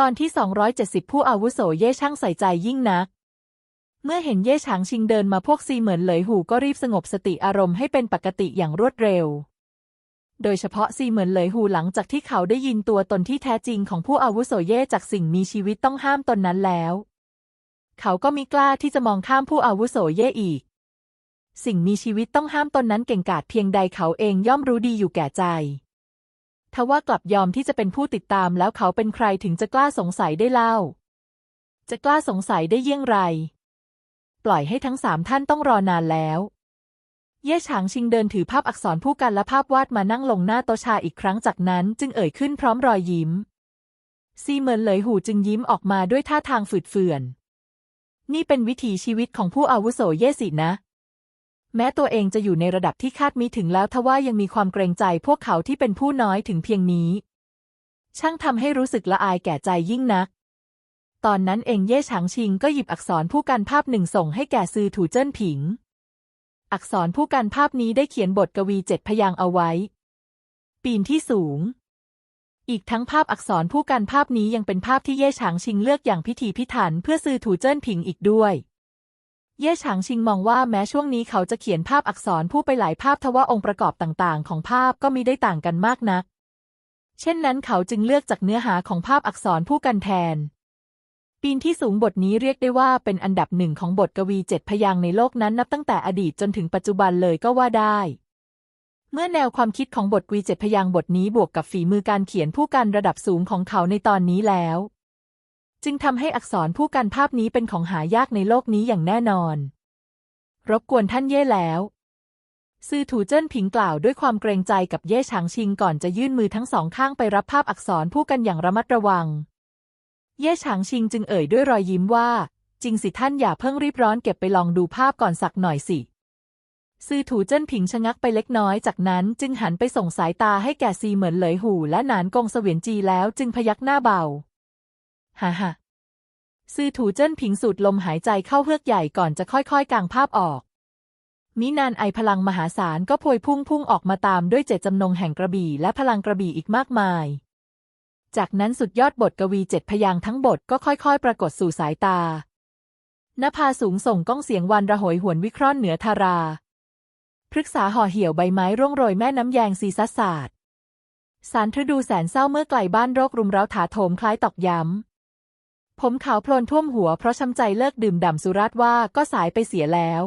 ตอนที่ 270 ผู้อาวุโสเย่ช่างใส่ใจยิ่งนัก เมื่อเห็นเย่ฉางชิงเดินมาพวกซีเหมือนเหลยหูก็รีบสงบสติอารมณ์ให้เป็นปกติอย่างรวดเร็ว โดยเฉพาะซีเหมือนเหลยหูหลังจากที่เขาได้ยินตัวตนที่แท้จริงของผู้อาวุโสเย่จากสิ่งมีชีวิตต้องห้ามตนนั้นแล้ว เขาก็มิกล้าที่จะมองข้ามผู้อาวุโสเย่อีก สิ่งมีชีวิตต้องห้ามตนนั้นเก่งกาจเพียงใดเขาเองย่อมรู้ดีอยู่แก่ใจ ทว่ากลับยอมที่จะเป็นผู้ติดตามแล้วเขาเป็นใครถึงจะกล้าสงสัยได้เล่า จะกล้าสงสัยได้เยี่ยงไร ปล่อยให้ทั้งสามท่านต้องรอนานแล้ว เย่ฉางชิงเดินถือภาพอักษรผู้กันและภาพวาดมานั่งลงหน้าโตชาอีกครั้งจากนั้นจึงเอ่ยขึ้นพร้อมรอยยิ้ม ซีเหมินเหลยหูจึงยิ้มออกมาด้วยท่าทางฝืดเฟื่อน นี่เป็นวิถีชีวิตของผู้อาวุโสเย่สินะ แม้ตัวเองจะอยู่ในระดับที่คาดมิถึงแล้วทว่ายังมีความเกรงใจพวกเขาที่เป็นผู้น้อยถึงเพียงนี้ ช่างทำให้รู้สึกละอายแก่ใจยิ่งนัก ตอนนั้นเองเย่ฉางชิงก็หยิบอักษรผู้กันภาพหนึ่งส่งให้แก่ซือถูเจิ้นผิง อักษรผู้กันภาพนี้ได้เขียนบทกวีเจ็ดพยางเอาไว้ ปีนที่สูง อีกทั้งภาพอักษรผู้กันภาพนี้ยังเป็นภาพที่เย่ฉางชิงเลือกอย่างพิถีพิถันเพื่อซือถูเจิ้นผิงอีกด้วย เย่ฉางชิงมองว่าแม้ช่วงนี้เขาจะเขียนภาพอักษรผู้ไปหลายภาพทว่าองค์ประกอบต่างๆ ของภาพก็มิได้ต่างกันมากนัก เช่นนั้นเขาจึงเลือกจากเนื้อหาของภาพอักษรผู้กันแทน ปีนที่สูงบทนี้เรียกได้ว่าเป็นอันดับหนึ่งของบทกวีเจ็ดพยางในโลกนั้นนับตั้งแต่อดีตจนถึงปัจจุบันเลยก็ว่าได้ เมื่อแนวความคิดของบทกวีเจ็ดพยางบทนี้บวกกับฝีมือการเขียนผู้กันระดับสูงของเขาในตอนนี้แล้ว จึงทำให้อักษรผู้กันภาพนี้เป็นของหายากในโลกนี้อย่างแน่นอน รบกวนท่านเย่แล้ว ซือถูเจิ้นผิงกล่าวด้วยความเกรงใจกับเย่ฉางชิงก่อนจะยื่นมือทั้งสองข้างไปรับภาพอักษรผู้กันอย่างระมัดระวัง เย่ฉางชิงจึงเอ่ยด้วยรอยยิ้มว่า จริงสิท่านอย่าเพิ่งรีบร้อนเก็บไปลองดูภาพก่อนสักหน่อยสิซือถูเจิ้นผิงชะงักไปเล็กน้อยจากนั้นจึงหันไปส่งสายตาให้แก่ซีเหมือนเหลยหูและหนานกงเสวียนจีแล้วจึงพยักหน้าเบา ฮ่าฮ่าซือถูเจิ้นผิงสูดลมหายใจเข้าเฮือกใหญ่ก่อนจะค่อยๆกางภาพออก มินานไอพลังมหาศาลก็พวยพุ่งพุ่งออกมาตามด้วยเจตจำนงแห่งกระบี่และพลังกระบี่อีกมากมาย จากนั้นสุดยอดบทกวีเจ็ดพยางทั้งบทก็ค่อยๆ ปรากฏสู่สายตา นภาสูงส่งก้องเสียงวันระหยหวนวิเคราะห์เหนือธาราพฤกษาห่อเหี่ยวใบไม้ร่วงโรยแม่น้ำแยงซีซัสศาสตร์สารฤดูแสนเศร้าเมื่อไกลบ้านโรครุมเร้าถาโถมคล้ายตอกย้ำ ผมขาวโพลนท่วมหัวเพราะช้ำใจเลิกดื่มด่ำสุราษว่าก็สายไปเสียแล้ว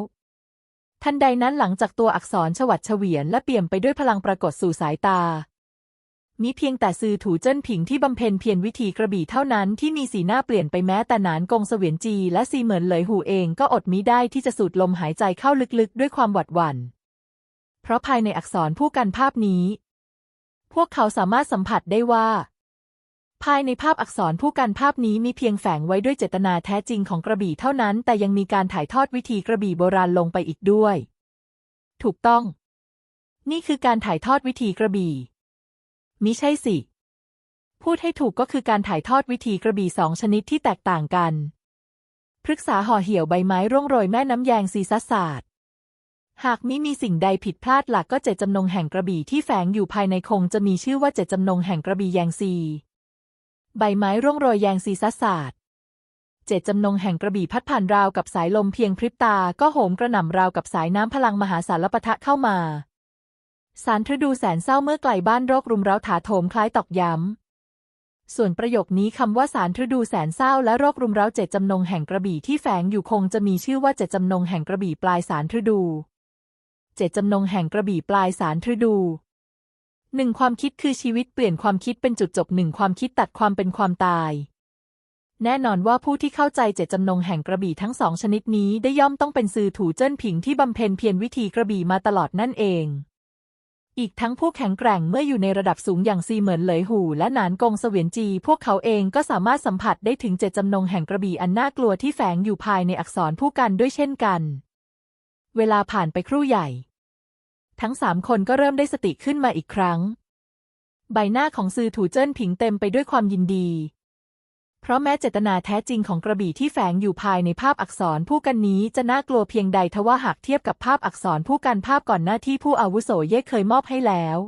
ทันใดนั้นหลังจากตัวอักษรฉวัดเฉวียนและเปี่ยมไปด้วยพลังปรากฏสู่สายตามีเพียงแต่ซือถูเจิ้นผิงที่บำเพ็ญเพียรวิธีกระบี่เท่านั้นที่มีสีหน้าเปลี่ยนไปแม้แต่นานกงเสวียนจีและซีเหมินเหลยหูเองก็อดมิได้ที่จะสูดลมหายใจเข้าลึกๆ ด้วยความหวาดหวั่น เพราะภายในอักษรผู้กันภาพนี้ พวกเขาสามารถสัมผัสได้ว่า ภายในภาพอักษรผู้กันภาพนี้มีเพียงแฝงไว้ด้วยเจตนาแท้จริงของกระบี่เท่านั้น แต่ยังมีการถ่ายทอดวิธีกระบี่โบราณลงไปอีกด้วย ถูกต้อง นี่คือการถ่ายทอดวิธีกระบี่มิใช่สิ พูดให้ถูกก็คือการถ่ายทอดวิธีกระบี่สองชนิดที่แตกต่างกัน พฤกษาห่อเหี่ยวใบไม้ร่วงโรยแม่น้ำแยงซีซัสศาสตร์หากมิมีสิ่งใดผิดพลาดหลักก็เจตจำนงแห่งกระบี่ที่แฝงอยู่ภายในคงจะมีชื่อว่าเจตจำนงแห่งกระบี่แยงซี ใบไม้ร่วงโรยแยงซีซัสศาสตร์เจตจำนงแห่งกระบี่พัดผ่านราวกับสายลมเพียงพริบตาก็โหมกระหน่ำราวกับสายน้ำพลังมหาศาลปะทะเข้ามา สารฤดูแสนเศร้าเมื่อไกลบ้านโรครุมเร้าถาโถมคล้ายตอกย้ำ ส่วนประโยคนี้คำว่าสารฤดูแสนเศร้าและโรครุมเร้าเจตจำนงแห่งกระบี่ที่แฝงอยู่คงจะมีชื่อว่าเจตจำนงแห่งกระบี่ปลายสารฤดู เจตจำนงแห่งกระบี่ปลายสารฤดู หนึ่งความคิดคือชีวิตเปลี่ยนความคิดเป็นจุดจบหนึ่งความคิดตัดความเป็นความตาย แน่นอนว่าผู้ที่เข้าใจเจตจำนงแห่งกระบี่ทั้งสองชนิดนี้ได้ย่อมต้องเป็นซือถูเจิ้นผิงที่บำเพ็ญเพียรวิธีกระบี่มาตลอดนั่นเอง อีกทั้งผู้แข็งแกร่งเมื่ออยู่ในระดับสูงอย่างซีเหมินเหลยหูและหนานกงเสวียนจี พวกเขาเองก็สามารถสัมผัสได้ถึงเจตจำนงแห่งกระบี่อันน่ากลัวที่แฝงอยู่ภายในอักษรผู้กันด้วยเช่นกัน เวลาผ่านไปครู่ใหญ่ ทั้งสามคนก็เริ่มได้สติขึ้นมาอีกครั้ง ใบหน้าของซือถูเจิ้นผิงเต็มไปด้วยความยินดี เพราะแม้เจตนาแท้จริงของกระบี่ที่แฝงอยู่ภายในภาพอักษรผู้กันนี้จะน่ากลัวเพียงใดทว่าหากเทียบกับภาพอักษรผู้กันภาพก่อนหน้าที่ผู้อาวุโสเย่เคยมอบให้แล้ว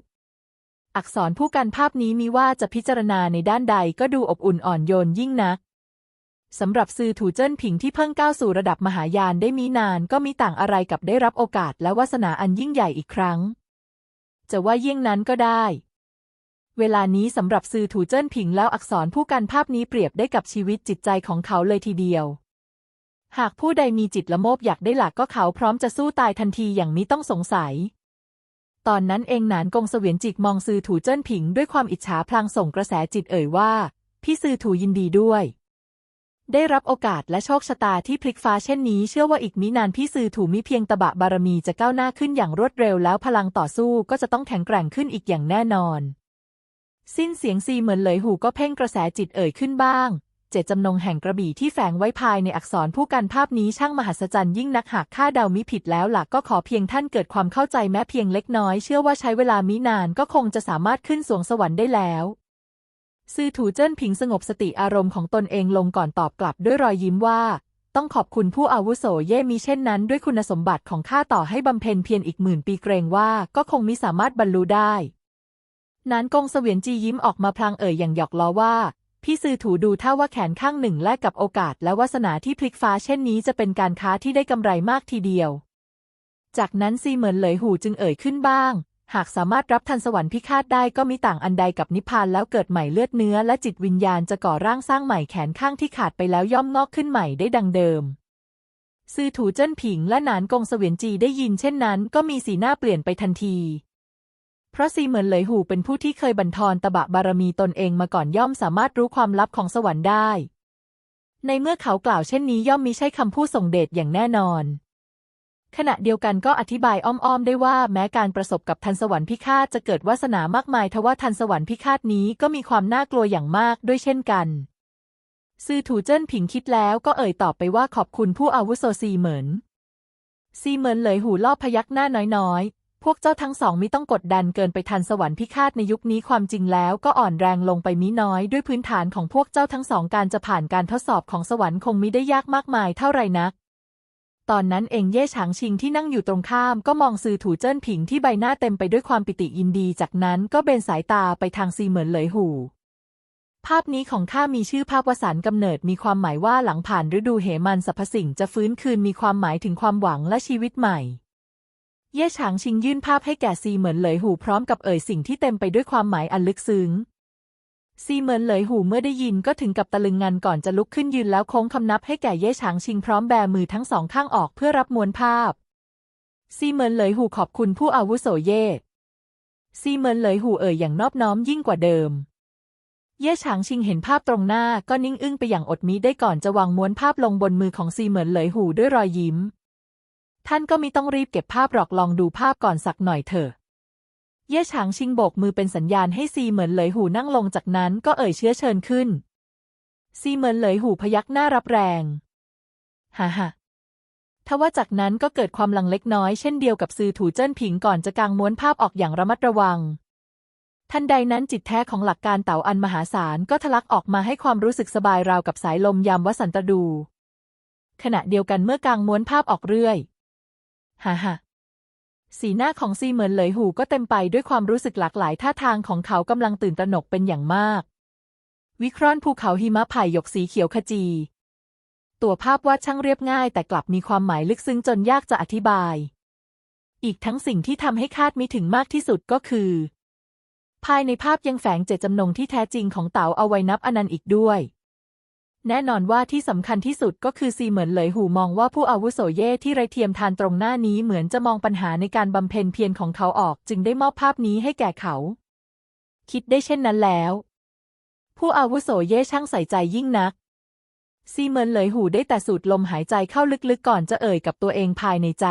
อักษรผู้กันภาพนี้มีว่าจะพิจารณาในด้านใดก็ดูอบอุ่นอ่อนโยนยิ่งนัก สำหรับซือถูเจิ้นผิงที่เพิ่งก้าวสู่ระดับมหายานได้มีนานก็มีต่างอะไรกับได้รับโอกาสและวาสนาอันยิ่งใหญ่อีกครั้ง จะว่าเยี่ยงนั้นก็ได้ เวลานี้สำหรับซือถูเจิ้นผิงแล้วอักษรผู้กันภาพนี้เปรียบได้กับชีวิตจิตใจของเขาเลยทีเดียว หากผู้ใดมีจิตละโมบอยากได้หลักก็เขาพร้อมจะสู้ตายทันทีอย่างมิต้องสงสัย ตอนนั้นเองหนานกงเสวียนจิกมองซือถูเจิ้นผิงด้วยความอิจฉาพลางส่งกระแสจิตเอ่ยว่า พี่ซือถูยินดีด้วย ได้รับโอกาสและโชคชะตาที่พลิกฟ้าเช่นนี้เชื่อว่าอีกมินานพี่ซือถูมิเพียงตะบะบารมีจะก้าวหน้าขึ้นอย่างรวดเร็วแล้วพลังต่อสู้ก็จะต้องแข็งแกร่งขึ้นอีกอย่างแน่นอน สิ้นเสียงซีเหมือนเลยหูก็เพ่งกระแสจิตเอ่ยขึ้นบ้าง เจตจำนงแห่งกระบี่ที่แฝงไว้ภายในอักษรผู้กันภาพนี้ช่างมหัศจรรย์ยิ่งนักหากข้าเดามิผิดแล้วหลักก็ขอเพียงท่านเกิดความเข้าใจแม้เพียงเล็กน้อย เชื่อว่าใช้เวลามินานก็คงจะสามารถขึ้นสวงสวรรค์ได้แล้ว ซือถูเจิ้นผิงสงบสติอารมณ์ของตนเองลงก่อนตอบกลับด้วยรอยยิ้มว่า ต้องขอบคุณผู้อาวุโสเย่มีเช่นนั้น ด้วยคุณสมบัติของข้าต่อให้บำเพ็ญเพียรอีกหมื่นปีเกรงว่าก็คงมิสามารถบรรลุได้ นานกงเสวียนจียิ้มออกมาพลางเอ่ยอย่างหยอกล้อว่า พี่ซือถูดูท่าว่าแขนข้างหนึ่งแลกกับโอกาสและวาสนาที่พลิกฟ้าเช่นนี้จะเป็นการค้าที่ได้กำไรมากทีเดียว จากนั้นซีเหมือนเหลยหูจึงเอ่ยขึ้นบ้าง หากสามารถรับทันสวรรค์พิฆาตได้ก็มีต่างอันใดกับนิพพานแล้วเกิดใหม่เลือดเนื้อและจิตวิญญาณจะก่อร่างสร้างใหม่แขนข้างที่ขาดไปแล้วย่อมงอกขึ้นใหม่ได้ดังเดิมซือถูเจิ้นผิงและหนานกงเสวียนจีได้ยินเช่นนั้น ก็มีสีหน้าเปลี่ยนไปทันที เพราะซีเหมือนเหลยหูเป็นผู้ที่เคยบันทอนตบะบารมีตนเองมาก่อนย่อมสามารถรู้ความลับของสวรรค์ได้ ในเมื่อเขากล่าวเช่นนี้ย่อมมิใช่คำพูดส่งเดชอย่างแน่นอน ขณะเดียวกันก็อธิบายอ้อมๆได้ว่าแม้การประสบกับทันสวรรค์พิฆาตจะเกิดวาสนามากมายทว่าทันสวรรค์พิฆาตนี้ก็มีความน่ากลัวอย่างมากด้วยเช่นกัน ซือถูเจิ้นผิงคิดแล้วก็เอ่ยตอบไปว่าขอบคุณผู้อาวุโสซีเหมินซีเหมินเลยหูลอบพยักหน้าน้อยๆ พวกเจ้าทั้งสองมิต้องกดดันเกินไปทันสวรรค์พิฆาตในยุคนี้ความจริงแล้วก็อ่อนแรงลงไปมิน้อยด้วยพื้นฐานของพวกเจ้าทั้งสองการจะผ่านการทดสอบของสวรรค์คงมิได้ยากมากมายเท่าไรนัก ตอนนั้นเองเย่ฉางชิงที่นั่งอยู่ตรงข้ามก็มองซือถูเจิ้นผิงที่ใบหน้าเต็มไปด้วยความปิติยินดี จากนั้นก็เบนสายตาไปทางซีเหมินเหลยหู ภาพนี้ของข้ามีชื่อภาพวสานกำเนิดมีความหมายว่าหลังผ่านฤดูเหมันสรรพสิ่งจะฟื้นคืนมีความหมายถึงความหวังและชีวิตใหม่ เย่ฉางชิงยื่นภาพให้แก่ซีเหมินเหลยหูพร้อมกับเอ่ยสิ่งที่เต็มไปด้วยความหมายอันลึกซึ้ง ซีเหมินเหลยหูเมื่อได้ยินก็ถึงกับตะลึงงันก่อนจะลุกขึ้นยืนแล้วโค้งคำนับให้แก่เย่ฉางชิงพร้อมแบมือทั้งสองข้างออกเพื่อรับมวลภาพ ซีเหมินเหลยหูขอบคุณผู้อาวุโสเย่ซีเหมินเหลยหูเอ่ยอย่างนอบน้อมยิ่งกว่าเดิม เย่ฉางชิงเห็นภาพตรงหน้าก็นิ่งอึ้งไปอย่างอดมิได้ก่อนจะวางม้วนภาพลงบนมือของซีเหมินเหลยหูด้วยรอยยิ้ม ท่านก็มิต้องรีบเก็บภาพหรอกลองดูภาพก่อนสักหน่อยเถอะ เย่ฉางชิงโบกมือเป็นสัญญาณให้ซีเหมินเหลยหูนั่งลงจากนั้นก็เอ่ยเชื้อเชิญขึ้น ซีเหมินเหลยหูพยักหน้ารับแรงฮ่าฮ่าทว่าจากนั้นก็เกิดความลังเล็กน้อยเช่นเดียวกับซือถูเจิ้นผิงก่อนจะกางม้วนภาพออกอย่างระมัดระวัง ทันใดนั้นจิตแท้ของหลักการเต่าอันมหาศาลก็ทะลักออกมาให้ความรู้สึกสบายราวกับสายลมยามวสันตดู ขณะเดียวกันเมื่อกางม้วนภาพออกเรื่อยฮ่าฮ่า สีหน้าของซีเหมินเหลยหูก็เต็มไปด้วยความรู้สึกหลากหลายท่าทางของเขากำลังตื่นตระหนกเป็นอย่างมาก วิเคราะห์ภูเขาหิมะไผ่หยกสีเขียวขจี ตัวภาพวาดช่างเรียบง่าย แต่กลับมีความหมายลึกซึ้งจนยากจะอธิบาย อีกทั้งสิ่งที่ทำให้คาดมิถึงมากที่สุดก็คือ ภายในภาพยังแฝงเจตจำนงที่แท้จริงของเต๋าเอาไว้นับอนันต์อีกด้วย แน่นอนว่าที่สำคัญที่สุดก็คือซีเหมือนเหลยหูมองว่าผู้อาวุโสเย่ที่ไรเทียมทานตรงหน้านี้เหมือนจะมองปัญหาในการบำเพ็ญเพียรของเขาออก จึงได้มอบภาพนี้ให้แก่เขา คิดได้เช่นนั้นแล้ว ผู้อาวุโสเย่ช่างใส่ใจยิ่งนัก ซีเหมินเหลยหูได้แต่สูดลมหายใจเข้าลึกๆก่อนจะเอ่ยกับตัวเองภายในใจ